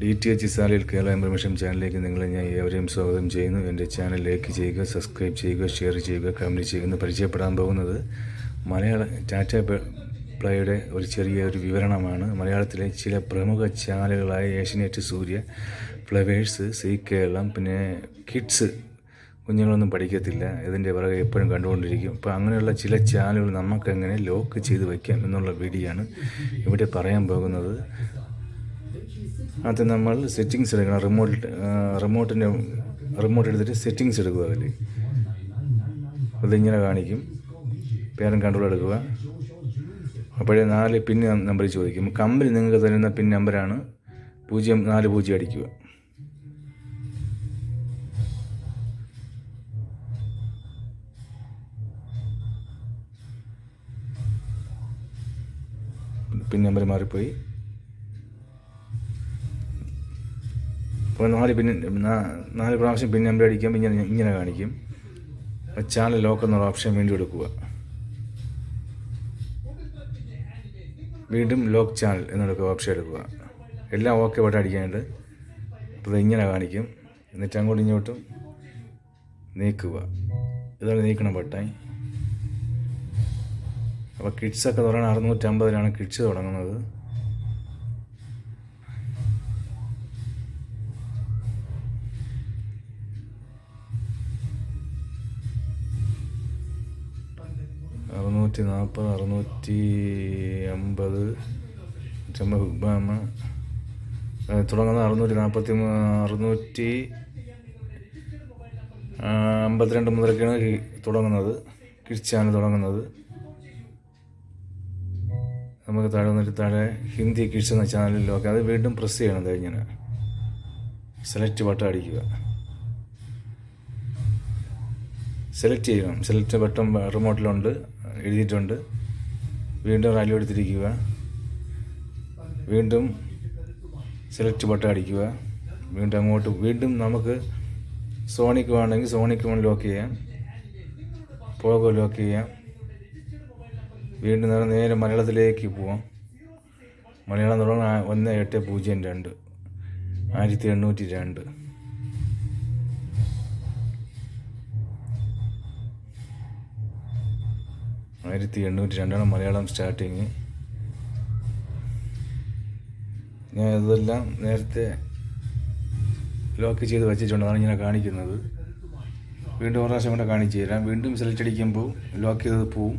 D T H സാലയിൽ Kerala information ചാനലിലേക്ക് നിങ്ങളെ ഞാൻ ഏവരെയും സ്വാഗതം ചെയ്യുന്നു. എന്റെ ചാനൽ ലൈക്ക് ചെയ്യുക സബ്സ്ക്രൈബ് ചെയ്യുക ഷെയർ ചെയ്യുക കമന്റ് ചെയ്യുക എന്ന് പരിചയപ്പെടാൻ പോകുന്നത് മലയാള ടാറ്റ പ്ലേയുടെ ഒരു ചെറിയ ഒരു വിവരണമാണ്. മലയാളത്തിലെ ചില പ്രമുഖ ചാനലുകളായ Asianet Surya Flowers Zee Keralam പിന്നെ കിഡ്സ് കുഞ്ഞുങ്ങളൊന്നും പഠിക്കത്തില്ല. ഇതിന്റെ പിറകെ എപ്പോഴും കണ്ടുകൊണ്ടിരിക്കും. അപ്പോൾ അങ്ങനെയുള്ള ചില ചാനലുകൾ നമുക്കെങ്ങനെ ലോക്ക് ചെയ്ത് വയ്ക്കാം എന്നുള്ള വീഡിയോ ആണ് ഇവിടെ പറയാൻ പോകുന്നത്. അത് നമ്മൾ സെറ്റിങ്സ് എടുക്കണം. റിമോട്ട് റിമോട്ടിന്റെ റിമോട്ട് എടുത്തിട്ട് സെറ്റിങ്സ് എടുക്കുക അതിൽ അതിങ്ങനെ കാണിക്കും. പേരൻ കൺട്രോൾ എടുക്കുക. അപ്പോഴേ നാല് പിൻ നമ്പർ ചോദിക്കും. കമ്പനി നിങ്ങൾക്ക് തരുന്ന പിൻ നമ്പറാണ് പൂജ്യം നാല് പൂജ്യം അടിക്കുക. പിൻ നമ്പർ മാറിപ്പോയി. അപ്പോൾ നാല് പിന്നെ നാല് പ്രാവശ്യം പിൻ നമ്പർ അടിക്കുമ്പോൾ ഇങ്ങനെ ഇങ്ങനെ കാണിക്കും. അപ്പോൾ ചാനൽ ലോക്ക് എന്നുള്ള ഓപ്ഷൻ വീണ്ടും എടുക്കുക. വീണ്ടും ലോക്ക് ചാനൽ എന്നെടുക്കുക ഓപ്ഷൻ എടുക്കുക. എല്ലാം ഓക്കെ വട്ടം അടിക്കാനുണ്ട്. അപ്പോൾ ഇങ്ങനെ കാണിക്കും. എന്നിട്ട് അങ്ങോട്ടും ഇങ്ങോട്ടും നീക്കുക. ഇതാണ് നീക്കണം പട്ടായി അപ്പോൾ കിഡ്സൊക്കെ തുടങ്ങാൻ അറുന്നൂറ്റമ്പതിലാണ് കിഡ്സ് തുടങ്ങുന്നത്. അറുന്നൂറ്റി നാൽപ്പത് അറുന്നൂറ്റി അമ്പത് ഹുബാമ തുടങ്ങുന്ന അറുന്നൂറ്റി നാൽപ്പത്തി അറുന്നൂറ്റി അമ്പത്തിരണ്ട് മുതലൊക്കെയാണ് തുടങ്ങുന്നത്. കിഴിച്ചാണ് തുടങ്ങുന്നത്. നമുക്ക് താഴെ വന്നിട്ട് താഴെ ഹിന്ദി കിഴിച്ചെന്ന ചാനലിലൊക്കെ അത് വീണ്ടും പ്രസ് ചെയ്യണം കഴിഞ്ഞാൽ സെലക്ട് ബട്ടൺ അടിക്കുക. സെലക്ട് ചെയ്യണം സെലക്ട് ബട്ടൺ റിമോട്ടിലുണ്ട് എഴുതിയിട്ടുണ്ട്. വീണ്ടും റാലി എടുത്തിരിക്കുക. വീണ്ടും സെലക്ട് ബട്ടൺ അടിക്കുക. വീണ്ടും അങ്ങോട്ട്. വീണ്ടും നമുക്ക് സോണിക്ക് വേണമെങ്കിൽ സോണിക്ക് വേണം ലോക്ക് ചെയ്യാം. പോകോ ലോക്ക് ചെയ്യാം. വീണ്ടും നേരെ മലയാളത്തിലേക്ക് പോവാം. മലയാളം തുടങ്ങുന്ന ഒന്ന് എട്ട് പൂജ്യം രണ്ട്. ആയിരത്തി എണ്ണൂറ്റി രണ്ട്. ആയിരത്തി എണ്ണൂറ്റി രണ്ടാണ് മലയാളം സ്റ്റാർട്ടിങ്. ഞാൻ ഇതെല്ലാം നേരത്തെ ലോക്ക് ചെയ്ത് വെച്ചിട്ടുണ്ടെന്നാണ് ഇങ്ങനെ കാണിക്കുന്നത്. വീണ്ടും ഒരു പ്രാവശ്യം കൂടെ കാണിച്ചു തരാം. വീണ്ടും സെലക്ട് അടിക്കുമ്പോൾ ലോക്ക് ചെയ്തത് പോവും.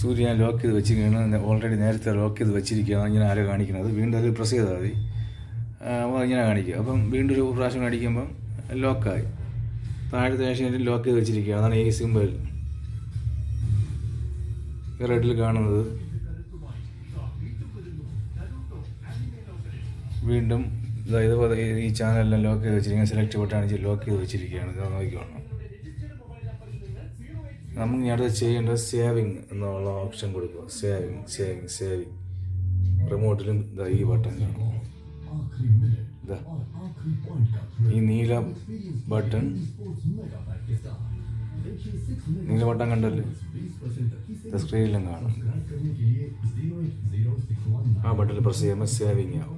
സൂര്യ ഞാൻ ലോക്ക് ചെയ്ത് വെച്ചിരിക്കുകയാണ്. ഓൾറെഡി നേരത്തെ ലോക്ക് ചെയ്ത് വെച്ചിരിക്കുകയാണ്. ഇങ്ങനെ ആരോ കാണിക്കുന്നത്? വീണ്ടും അത് പ്രസ് ചെയ്താൽ മതി. ഇങ്ങനെ കാണിക്കുക. അപ്പം വീണ്ടും ഒരു പ്രാവശ്യം കാണിക്കുമ്പം ലോക്കായി താഴത്തെ ഏഷ്യനിൽ ലോക്ക് ചെയ്ത് വെച്ചിരിക്കുക അതാണ് ഈ സിമ്പിൾ റെഡിൽ കാണുന്നത്. വീണ്ടും ഇതായത് ഈ- ചാനലെല്ലാം ലോക്ക് ചെയ്ത് വെച്ചിരിക്കുക സെലക്ട് ബട്ടാണ് ലോക്ക് ചെയ്ത് വെച്ചിരിക്കുകയാണ്. നോക്കിക്കോണം നമുക്ക് ഇനി അടുത്ത് ചെയ്യേണ്ടത് സേവിങ് എന്നുള്ള ഓപ്ഷൻ കൊടുക്കുക. സേവിങ് സേവിങ് സേവിങ് റിമോട്ടിലും ഇതാ ഈ ബട്ടൺ ഇതാ ഈ നീല ബട്ടൺ നീല ബട്ടൺ കണ്ടല്ലേ? സ്ക്രീനിലും കാണും. ആ ബട്ടണിൽ പ്രസ് ചെയ്യുമ്പോൾ സേവിങ് ആവും.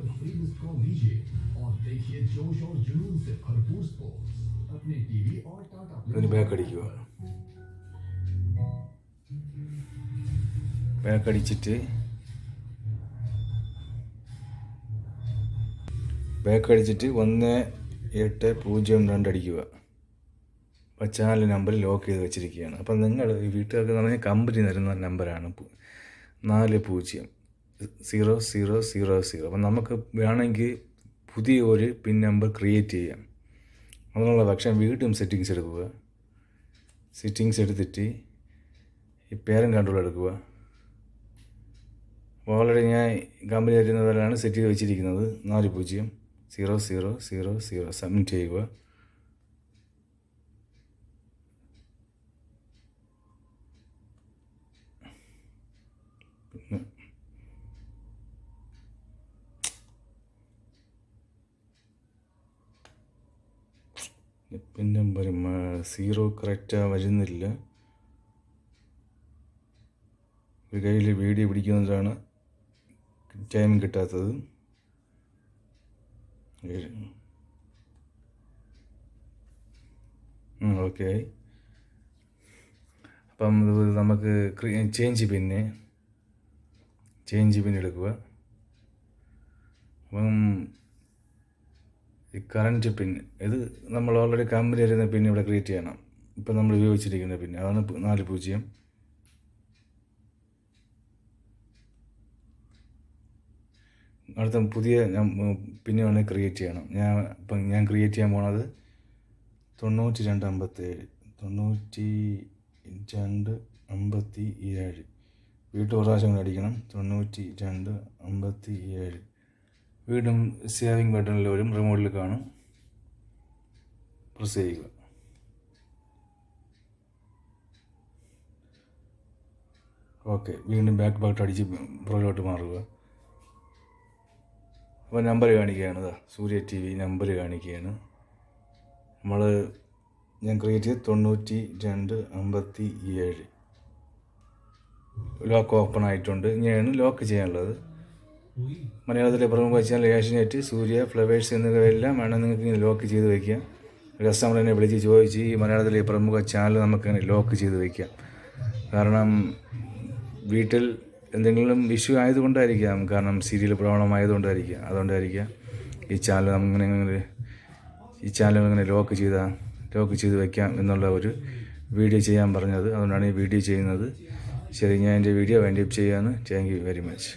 ഇതിന് ബാക്ക് അടിക്കുക. ബാക്ക് അടിച്ചിട്ട് ബാക്ക് അടിച്ചിട്ട് ഒന്ന് എട്ട് പൂജ്യം രണ്ട് അടിക്കുക. അപ്പോൾ ചാനൽ നമ്പർ ലോക്ക് ചെയ്ത് വെച്ചിരിക്കുകയാണ്. അപ്പം നിങ്ങൾ ഈ വീട്ടുകാർക്ക് എന്ന് പറഞ്ഞാൽ കമ്പനി തരുന്ന നമ്പറാണ് നാല് പൂജ്യം സീറോ സീറോ സീറോ സീറോ. അപ്പം നമുക്ക് വേണമെങ്കിൽ പുതിയ ഒരു പിൻ നമ്പർ ക്രിയേറ്റ് ചെയ്യാം. അതിനുള്ള പക്ഷേ വീണ്ടും സെറ്റിങ്സ് എടുക്കുക. സെറ്റിങ്സ് എടുത്തിട്ട് ഈ പേരൻ കണ്ട്രോൾ എടുക്കുക. ഓൾറെഡി ഞാൻ കമ്പനി തരുന്നതിലാണ് സെറ്റ് ചെയ്ത് വെച്ചിരിക്കുന്നത്. നാല് പൂജ്യം zero zero zero zero submit ചെയ്യുക. പിന്നെ നമ്പർ സീറോ കറക്റ്റാ വരുന്നില്ല. ഒരു കയ്യിൽ വീഡിയോ പിടിക്കുന്നതാണ് ടൈം കിട്ടാത്തത്. ഓക്കെ അപ്പം നമുക്ക് ചേഞ്ച് പിന്നെ. ചേഞ്ച് പിന്നെ എടുക്കുക. അപ്പം ഈ കറന്റ് പിൻ ഇത് നമ്മൾ ഓൾറെഡി കമ്പനി വരുന്ന പിൻ ഇവിടെ ക്രിയേറ്റ് ചെയ്യണം. ഇപ്പം നമ്മൾ ഉപയോഗിച്ചിരിക്കുന്ന പിൻ അതാണ് നാല് പൂജ്യം. അടുത്ത പുതിയ ഞാൻ പിന്നെ വേണമെങ്കിൽ ക്രിയേറ്റ് ചെയ്യണം. ഞാൻ ഇപ്പം ഞാൻ ക്രിയേറ്റ് ചെയ്യാൻ പോണത് തൊണ്ണൂറ്റി രണ്ട് അമ്പത്തേഴ് തൊണ്ണൂറ്റി രണ്ട് അമ്പത്തി ഏഴ് ഒരു പ്രാവശ്യം കൂടെ അടിക്കണം. തൊണ്ണൂറ്റി രണ്ട് അമ്പത്തി ഏഴ് വീണ്ടും സേവിങ് ബട്ടണിൽ വരും. റിമോട്ടിൽ കാണും. പ്രസ് ചെയ്യുക. ഓക്കെ വീണ്ടും ബാക്ക് ബാക്ക് അടിച്ച് പുറകിലോട്ട് മാറുക. അപ്പോൾ നമ്പർ കാണിക്കുകയാണ് സൂര്യ ടി വി നമ്പർ കാണിക്കുകയാണ്. നമ്മൾ ഞാൻ ക്രിയേറ്റ് ചെയ്ത് തൊണ്ണൂറ്റി രണ്ട് അമ്പത്തി ഏഴ് ലോക്ക് ഓപ്പൺ ആയിട്ടുണ്ട്. ഇങ്ങനെയാണ് ലോക്ക് ചെയ്യാനുള്ളത്. മലയാളത്തിലെ പ്രമുഖ ചാനൽ ഏഷ്യനെറ്റ് സൂര്യ ഫ്ലവേഴ്സ് എന്നിവയെല്ലാം വേണം നിങ്ങൾക്ക് ഇങ്ങനെ ലോക്ക് ചെയ്ത് വയ്ക്കാം കസ്റ്റമർ എന്നെ വിളിച്ച് ചോദിച്ച് ഈ മലയാളത്തിലെ പ്രമുഖ ചാനൽ നമുക്ക് ലോക്ക് ചെയ്ത് വയ്ക്കാം കാരണം വീട്ടിൽ എന്തെങ്കിലും ഇഷ്യൂ ആയതുകൊണ്ടായിരിക്കാം. കാരണം സീരിയൽ പ്രോബ്ലം ആയതുകൊണ്ടായിരിക്കാം അതുകൊണ്ടായിരിക്കാം ഈ ചാനൽ അങ്ങനെ അങ്ങനെ ഈ ചാനൽ അങ്ങനെ ലോക്ക് ചെയ്ത ലോക്ക് ചെയ്ത് വയ്ക്കാം എന്നുള്ള ഒരു വീഡിയോ ചെയ്യാൻ പറഞ്ഞത്. അതുകൊണ്ടാണ് ഈ വീഡിയോ ചെയ്യുന്നത്. ശരി ഞാൻ എന്റെ വീഡിയോ വൈൻഡപ്പ് ചെയ്യാമെന്ന് താങ്ക് യു വെരി മച്ച്